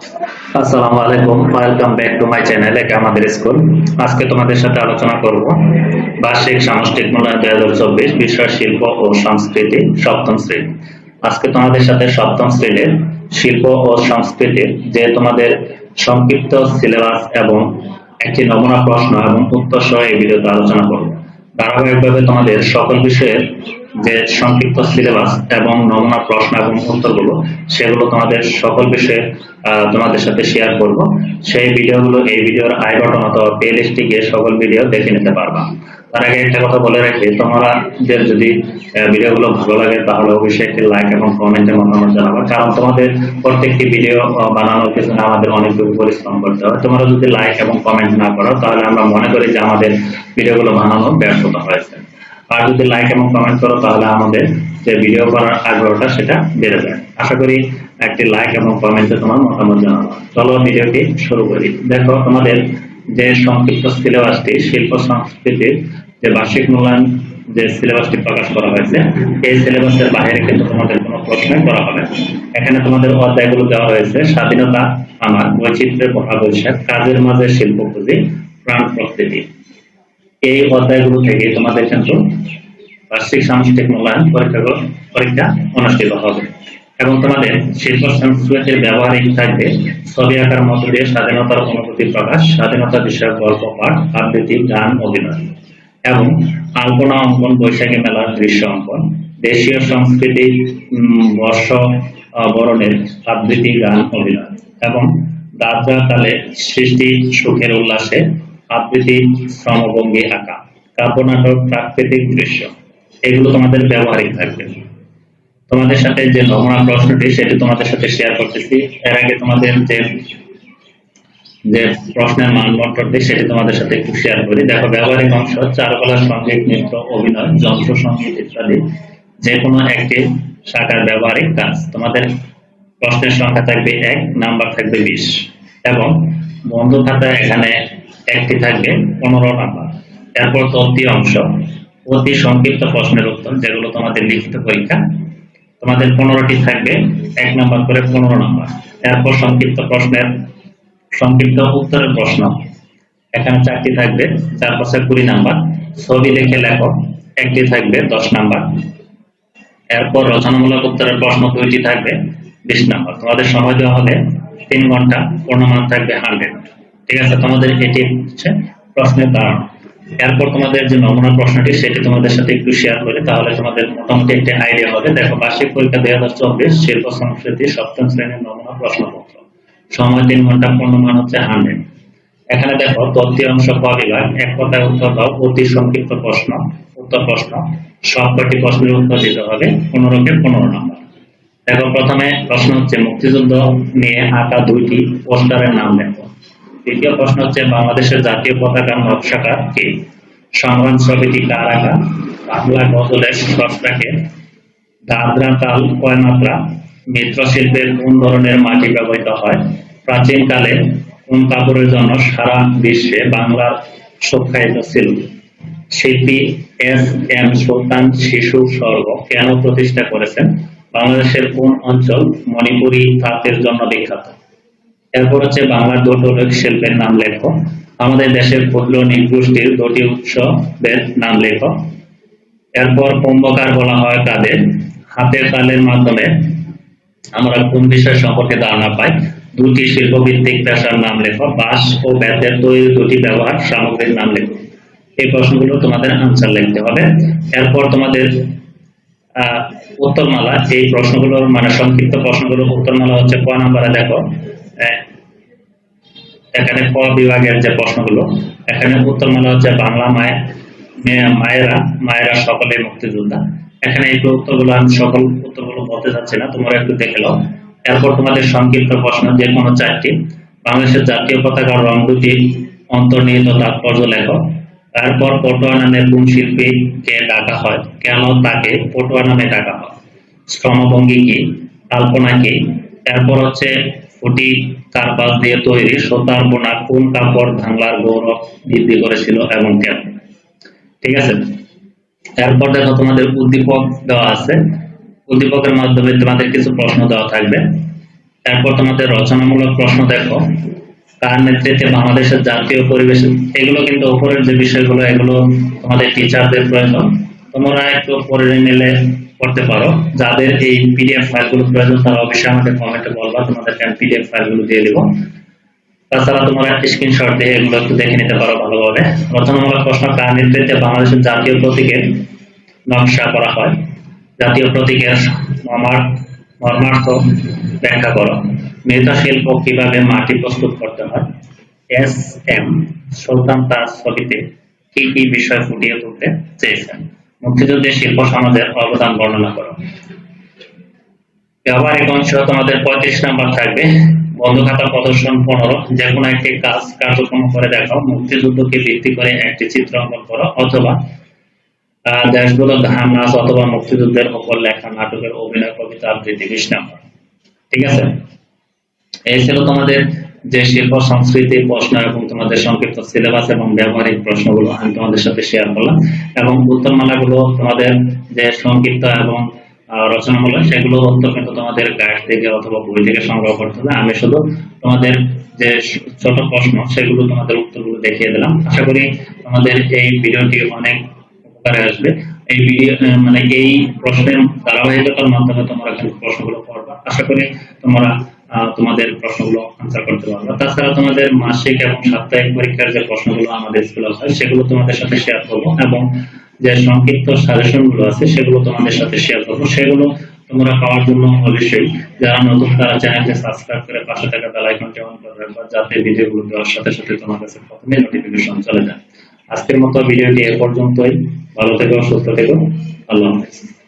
আসসালামু আলাইকুম welcome back to my channel এটা আমাদের স্কুল। আজকে তোমাদের সাথে আলোচনা করব বার্ষিক সামষ্টিক মূল্যায়ন দুই হাজার চব্বিশ, বিষয় শিল্প ও সংস্কৃতি, সপ্তম শ্রেণি। আজকে তোমাদের সাথে সপ্তম শ্রেণির শিল্প ও সংস্কৃতির যে তোমাদের সংক্ষিপ্ত সিলেবাস এবং একটি নমুনা প্রশ্ন এবং উত্তর সহ এই ভিডিওতে আলোচনা করব। ধারাবাহিকভাবে তোমাদের সকল বিষয়ের যে সংক্ষিপ্ত সিলেবাস এবং নমুনা প্রশ্ন এবং উত্তরগুলো, সেগুলো তোমাদের সকল বিষয়ে তোমাদের সাথে শেয়ার করব। সেই ভিডিওগুলো এই ভিডিওর আই বাটন অথবা প্লে লিস্টে গিয়ে সকল ভিডিও দেখে নিতে পারবা। তার আগে একটা কথা বলে রাখি তোমাদের যদি ভালো লাগে, তাহলে অবশ্যই একটি লাইক এবং কমেন্টের কারণ তোমাদের প্রত্যেকটি ভিডিও বানানোর আমাদের অনেক পরিশ্রম করতে তোমরা যদি লাইক এবং কমেন্ট না করো, তাহলে আমরা মনে করি যে আমাদের বানানো ব্যর্থতা হয়েছে। আর যদি লাইক এবং কমেন্ট করো, তাহলে আমাদের যে ভিডিও করার আগ্রহটা সেটা বেড়ে যায়। আশা করি একটি লাইক এবং কমেন্টে তোমার মতামত জানাব চলো ভিডিওটি শুরু করি। দেখো, তোমাদের যে সংক্ষিপ্ত সিলেবাসটি শিল্প সংস্কৃতির যে বার্ষিক মূল্যায়ন যে সিলেবাসটি প্রকাশ করা হয়েছে, এই সিলেবাসের বাইরে কিন্তু তোমাদের কোনো প্রশ্নই করা হবে এখানে তোমাদের অধ্যায়গুলো দেওয়া হয়েছে স্বাধীনতা, আমার বৈচিত্র্যের কথা বৈশাখ কাজের মাঝে শিল্প পুঁজি, প্রাণ প্রকৃতি। এই অধ্যায়গুলো থেকে তোমাদের কিন্তু বার্ষিক সাংস্কৃতিক মূল্যায়ন পরীক্ষাগুলো পরীক্ষা অনুষ্ঠিত হবে। এবং তোমাদের শিল্প সংস্কৃতির ব্যবহারিক থাকবে। ছবি আঁকার মধ্য দিয়ে স্বাধীনতার অনুভূতি প্রকাশ, স্বাধীনতা বিষয়ক গল্প, পাঠ, আবৃত্তি, গান, অভিনয়। এবং আলপনা অঙ্কন, বৈশাখী মেলার দৃশ্য অঙ্কন। দেশীয় সংস্কৃতি বর্ষ বরণের আবৃত্তি, গান, অভিনয়। এবং কালে সৃষ্টি, সুখের উল্লাসে আবৃত্তি, শ্রমভঙ্গি আঁকা। কাব্যনাটক, প্রাকৃতিক দৃশ্য। এগুলো তোমাদের ব্যবহারিক থাকবে। তোমাদের সাথে যে নমুনা প্রশ্নটি, সেটি তোমাদের সাথে শেয়ার করতেছি। এর আগে তোমাদের যে যে প্রশ্নের মানদণ্ডটি, সেটি তোমাদের সাথে একটু শেয়ার করি। দেখো, ব্যবহারিক অংশ, চারুকলা, সংগীত, নৃত্য, অভিনয়, যন্ত্র, সংগীত ইত্যাদি যে কোনো একটি শাখার ব্যবহারিক কাজ। তোমাদের প্রশ্নের সংখ্যা থাকবে এক, নাম্বার থাকবে বিশ। এবং বন্ধু খাতা এখানে একটি থাকবে পনেরো নাম্বার। এরপর তথ্য অংশ। অতি সংক্ষিপ্ত প্রশ্নের উত্তর, যেগুলো তোমাদের লিখিত পরীক্ষা তোমাদের পনেরোটি থাকবে। এক নম্বর করে পনেরো নাম্বার। এরপর সংক্ষিপ্ত প্রশ্নের, সংক্ষিপ্ত উত্তরের প্রশ্ন। এখানে চারটি থাকবে, চার পাশে কুড়ি নাম্বার। ছবি দেখে লেখো, একটি থাকবে, দশ নাম্বার। এরপর রচনামূলক উত্তরের প্রশ্ন দুইটি থাকবে, বিশ নাম্বার। তোমাদের সময় দেওয়া হবে তিন ঘণ্টা পূর্ণমান থাকবে হান্ড্রেড ঠিক আছে, তোমাদের এটি হচ্ছে প্রশ্নের কারণ এরপর তোমাদের যে নমুনা প্রশ্নটি সেটি তোমাদের সাথে একটু শেয়ার করে, তাহলে তোমাদের মোটামুটি একটা আইডিয়া হবে। দেখো, বার্ষিক পরীক্ষা দুই হাজার চব্বিশ, শিল্প সংস্কৃতি সপ্তম শ্রেণির নমুনা প্রশ্নপত্র। সময় তিন ঘণ্টা পূর্ণমান হচ্ছে হান্ড্রেড। এখানে দেখো তথ্য অংশ ক এক কথায় উত্তর দাও, অতি সংক্ষিপ্ত প্রশ্ন, উত্তর প্রশ্ন। সব কয়টি প্রশ্নের উত্তর দিতে হবে? পনেরোকে পনেরো নম্বর। দেখো, প্রথমে প্রশ্ন হচ্ছে, মুক্তিযুদ্ধ নিয়ে আঁকা দুইটি পোস্টারের নাম লেখো। দ্বিতীয় প্রশ্ন হচ্ছে, বাংলাদেশের জাতীয় পতাকার নকশাকার কে? সংগ্রাম ছবিটি কার আঁকা? বাংলা গজলের স্রষ্টাকে দাদরা তাল কয় মাত্রা মৃৎশিল্পের কোন ধরনের মাটি ব্যবহৃত হয়? প্রাচীনকালে কোন কাপড়ের জন্য সারা বিশ্বে বাংলার সখ্যায়িত ছিল? শিল্পী এস এম সুলতান শিশু স্বর্গ কেন প্রতিষ্ঠা করেছেন? বাংলাদেশের কোন অঞ্চল মণিপুরী তাঁতের জন্য বিখ্যাত? এরপর হচ্ছে বাংলার দুটো লোক শিল্পের নাম লেখো। আমাদের দেশের ক্ষুদ্র নৃগোষ্ঠীর দুটি উৎসবের নাম লেখো। এরপর কুম্ভকার বলা হয় তাদের। হাতের তালের মাধ্যমে আমরা কোন বিষয় সম্পর্কে ধারণা পাই? দুটি শিল্পভিত্তিক পেশার নাম লেখো। বাঁশ ও বেতের তৈরি দুটি ব্যবহার সামগ্রীর নাম লেখো। এই প্রশ্নগুলো তোমাদের আনসার লিখতে হবে। এরপর তোমাদের আহ, উত্তরমালা। এই প্রশ্নগুলোর মানে সংক্ষিপ্ত প্রশ্নগুলোর উত্তরমালা হচ্ছে ক নাম্বারে দেখো। এখানে ক বিভাগের যে প্রশ্নগুলো, এখানে উত্তরমালা হচ্ছে বাংলা মায়ের মায়েরা মায়েরা সকলে মুক্তিযোদ্ধা। এখানে এই উত্তরগুলো আমি সকল উত্তরগুলো বলতে চাচ্ছি না, তোমরা একটু দেখে নাও। এরপর তোমাদের সংক্ষিপ্ত প্রশ্ন, যে কোনো চারটি। বাংলাদেশের জাতীয় পতাকার রং দুটি, অন্তর্নিহিত তাৎপর্য লেখো। তারপর পটুয়া নামে কোন শিল্পীকে ডাকা হয়? কেন তাকে পটুয়া নামে ডাকা হয়? শ্রমভঙ্গি কি? আলপনা কি? তারপর হচ্ছে ফুটি কার্পাস দিয়ে তৈরি সোতার বোনা কোন কাপড় বাংলার গৌরব বৃদ্ধি করেছিল এবং কেন? ঠিক আছে? এরপর দেখো তোমাদের উদ্দীপক দেওয়া আছে। উদ্দীপকের মাধ্যমে তোমাদের কিছু প্রশ্ন দেওয়া থাকবে। তারপর তোমাদের রচনামূলক প্রশ্ন দেখো। কার নেতৃত্বে বাংলাদেশের জাতীয় পরিবেশ এগুলো কিন্তু উপরের যে বিষয়গুলো, এগুলো তোমাদের টিচারদের প্রয়োজন। তোমরা একটু পড়ে নিলে করতে পারো। যাদের এই পিডিএফ ফাইলগুলো প্রয়োজন, তারা অবশ্যই আমাকে কমেন্টে বলবা, তোমাদেরকে আমি পিডিএফ ফাইলগুলো দিয়ে দেবো। তাছাড়া তোমরা স্ক্রিনশট দিয়ে এগুলো একটু দেখে নিতে পারো ভালোভাবে। রচনামূলক প্রশ্ন, কার নেতৃত্বে বাংলাদেশের জাতীয় প্রতীকের নকশা করা হয়? জাতীয় প্রতীকের মর্মার- মর্মার্থ ব্যাখ্যা করো। মৃৎশিল্প কীভাবে মাটি প্রস্তুত করতে হয়? এস এম সুলতান তার ছবিতে কি কি বিষয় ফুটিয়ে তুলতে চেয়েছেন? মুক্তিযুদ্ধের শিল্প সমাজের অবদান বর্ণনা করো। ব্যবহারিক অংশ তোমাদের পঁয়ত্রিশ নাম্বার থাকবে। বন্ধ খাতা প্রদর্শন পনেরো। যে কোনো একটি কাজ কার্যক্রম করে দেখাও। মুক্তিযুদ্ধকে ভিত্তি করে একটি চিত্র অঙ্কন করো। অথবা দেশগুলো ধান নাচ অথবা মুক্তিযুদ্ধের উপর লেখা নাটকের অভিনয়, কবিতা, আবৃত্তি বিশ নাম্বার ঠিক আছে? এই ছিল তোমাদের যে শিল্প সংস্কৃতি, প্রশ্ন এবং তোমাদের সংক্ষিপ্ত সিলেবাস এবং ব্যবহারিক প্রশ্নগুলো আমি তোমাদের সাথে শেয়ার করলাম এবং উত্তরমালাগুলো তোমাদের যে সংক্ষিপ্ত এবং রচনামূলক সেগুলো কিন্তু তোমাদের গাইড থেকে অথবা বই থেকে সংগ্রহ করতে হবে। আমি শুধু তোমাদের যে ছোট প্রশ্ন সেগুলো তোমাদের উত্তরগুলো দেখিয়ে দিলাম। আশা করি তোমাদের এই ভিডিওটি অনেক উপকারে আসবে। এই ভিডিও মানে এই প্রশ্নের ধারাবাহিকতার মাধ্যমে তোমরা কিন্তু প্রশ্নগুলো করবা আশা করি তোমরা তোমাদের প্রশ্নগুলো আনসার করতে পারবে। তাছাড়া তোমাদের মাসিক এবং সাপ্তাহিক পরীক্ষার যে প্রশ্নগুলো আমাদের স্কুলে হয়, সেগুলো তোমাদের সাথে শেয়ার করব। এবং যে সংক্ষিপ্ত সাজেশনগুলো আছে, সেগুলো তোমাদের সাথে শেয়ার করব। সেগুলো তোমরা পাওয়ার জন্য অবশ্যই যারা নতুন, তারা চ্যানেলকে সাবস্ক্রাইব করে পাশে থাকা বেল আইকনটি অন করে রাখবা, যাতে ভিডিওগুলো দেওয়ার সাথে সাথে তোমার কাছে প্রথমে নোটিফিকেশন চলে যায়। আজকের মতো ভিডিওটি এ পর্যন্তই। ভালো থেকো, সুস্থ থেকো। আল্লাহ হাফেজ।